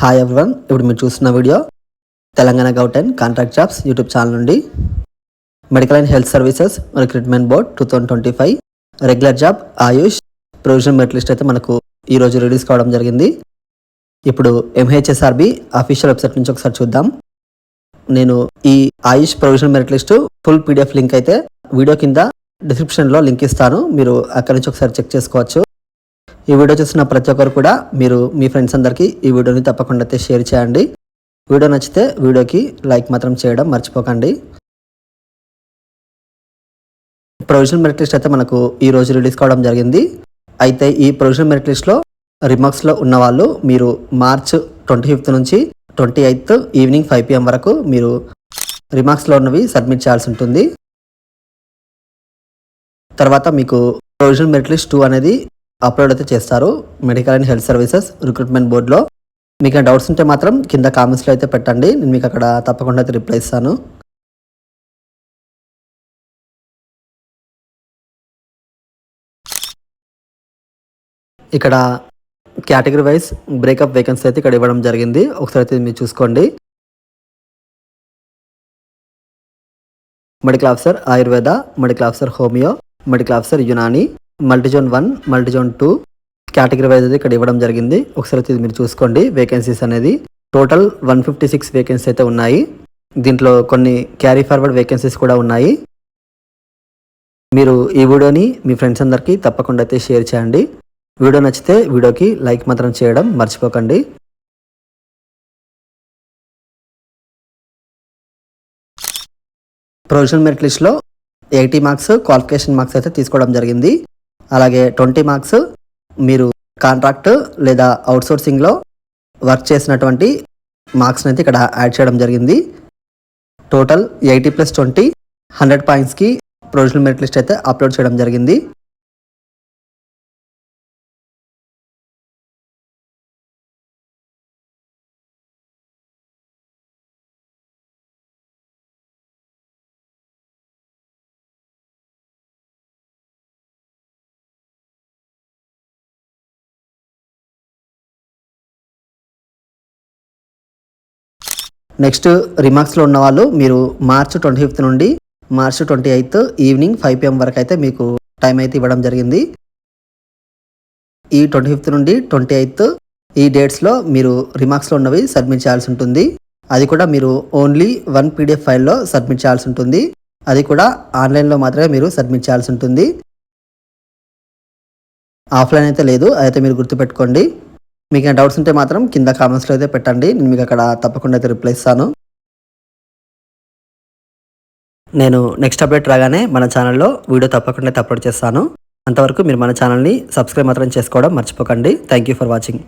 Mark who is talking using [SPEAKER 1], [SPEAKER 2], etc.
[SPEAKER 1] Hi everyone ఇప్పుడు మీరు చూస్తున్న వీడియో తెలంగాణ గౌటెన్ కాంట్రాక్ట్ జాబ్స్ యూట్యూబ్ ఛానల్ నుండి. Medical and health services recruitment board two thousand twenty five regular job Ayush provision merit list అయితే మనకు ఈరోజు రిలీజ్ కావడం జరిగింది. ఇప్పుడు ఎంహెచ్ఎస్ఆర్బి అఫీషియల్ వెబ్సైట్ నుంచి ఒకసారి చూద్దాం. నేను ఈ Ayush provision merit list full PDF link అయితే వీడియో కింద డిస్క్రిప్షన్లో లింక్ ఇస్తాను. మీరు అక్కడి నుంచి ఒకసారి చెక్ చేసుకోవచ్చు. ఈ వీడియో చూసిన ప్రతి ఒక్కరు కూడా మీరు మీ ఫ్రెండ్స్ అందరికీ ఈ వీడియోని తప్పకుండా అయితే షేర్ చేయండి. వీడియో నచ్చితే వీడియోకి లైక్ మాత్రం చేయడం మర్చిపోకండి. ప్రొవిజనల్ మెరిట్ లిస్ట్ అయితే మనకు ఈ రోజు రిలీజ్ కావడం జరిగింది. అయితే ఈ ప్రొవిజనల్ మెరిట్ లిస్ట్లో రిమార్క్స్లో ఉన్న వాళ్ళు మీరు మార్చ్ ట్వంటీ ఫిఫ్త్ నుంచి twenty eighth evening five PM వరకు మీరు రిమార్క్స్లో ఉన్నవి సబ్మిట్ చేయాల్సి ఉంటుంది. తర్వాత మీకు ప్రొవిజనల్ మెరిట్ లిస్ట్ టూ అనేది అప్లోడ్ అయితే చేస్తారు. Medical and health services recruitment బోర్డులో మీకు డౌట్స్ ఉంటే మాత్రం కింద కామెంట్స్లో అయితే పెట్టండి. నేను మీకు అక్కడ తప్పకుండా అయితే రిప్లై ఇస్తాను. ఇక్కడ కేటగిరీ వైజ్ బ్రేకప్ వేకెన్సీ అయితే ఇక్కడ ఇవ్వడం జరిగింది. ఒకసారి అయితే మీరు చూసుకోండి. Medical officer Ayurveda medical officer homeo medical officer Unani multizone one multizone two category wise అయితే ఇక్కడ ఇవ్వడం జరిగింది. ఒకసారి వచ్చి మీరు చూసుకోండి. వేకెన్సీస్ అనేది total one fifty six vacancy అయితే ఉన్నాయి. దీంట్లో కొన్ని క్యారీ ఫార్వర్డ్ వేకెన్సీస్ కూడా ఉన్నాయి. మీరు ఈ వీడియోని మీ ఫ్రెండ్స్ అందరికీ తప్పకుండా అయితే షేర్ చేయండి. వీడియో నచ్చితే వీడియోకి లైక్ మాత్రం చేయడం మర్చిపోకండి. ప్రొవిజనల్ మెరిట్ లిస్ట్లో ఎయిటీ మార్క్స్ క్వాలిఫికేషన్ మార్క్స్ అయితే తీసుకోవడం జరిగింది. అలాగే ట్వంటీ మార్క్స్ మీరు కాంట్రాక్ట్ లేదా అవుట్సోర్సింగ్లో వర్క్ చేసినటువంటి మార్క్స్ని అయితే ఇక్కడ యాడ్ చేయడం జరిగింది. Total eighty plus twenty hundred పాయింట్స్కి provisional merit list అయితే అప్లోడ్ చేయడం జరిగింది. నెక్స్ట్ రిమార్క్స్లో ఉన్న వాళ్ళు మీరు మార్చ్ ట్వంటీ ఫిఫ్త్ నుండి March twenty eighth evening five PM వరకు అయితే మీకు టైం అయితే ఇవ్వడం జరిగింది. ఈ ట్వంటీ ఫిఫ్త్ నుండి ట్వంటీ ఎయిత్ ఈ డేట్స్లో మీరు రిమార్క్స్లో ఉన్నవి సబ్మిట్ చేయాల్సి ఉంటుంది. అది కూడా మీరు ఓన్లీ వన్ పీడిఎఫ్ ఫైల్లో సబ్మిట్ చేయాల్సి ఉంటుంది. అది కూడా ఆన్లైన్లో మాత్రమే మీరు సబ్మిట్ చేయాల్సి ఉంటుంది. ఆఫ్లైన్ అయితే లేదు అయితే మీరు గుర్తుపెట్టుకోండి. మీకు డౌట్స్ ఉంటే మాత్రం కింద కామెంట్స్లో అయితే పెట్టండి. నేను మీకు అక్కడ తప్పకుండా అయితే రిప్లై ఇస్తాను. నేను నెక్స్ట్ అప్డేట్ రాగానే మన ఛానల్లో వీడియో తప్పకుండా అయితే అప్లోడ్ చేస్తాను. అంతవరకు మీరు మన ఛానల్ని సబ్స్క్రైబ్ మాత్రం చేసుకోవడం మర్చిపోకండి. Thank you for watching.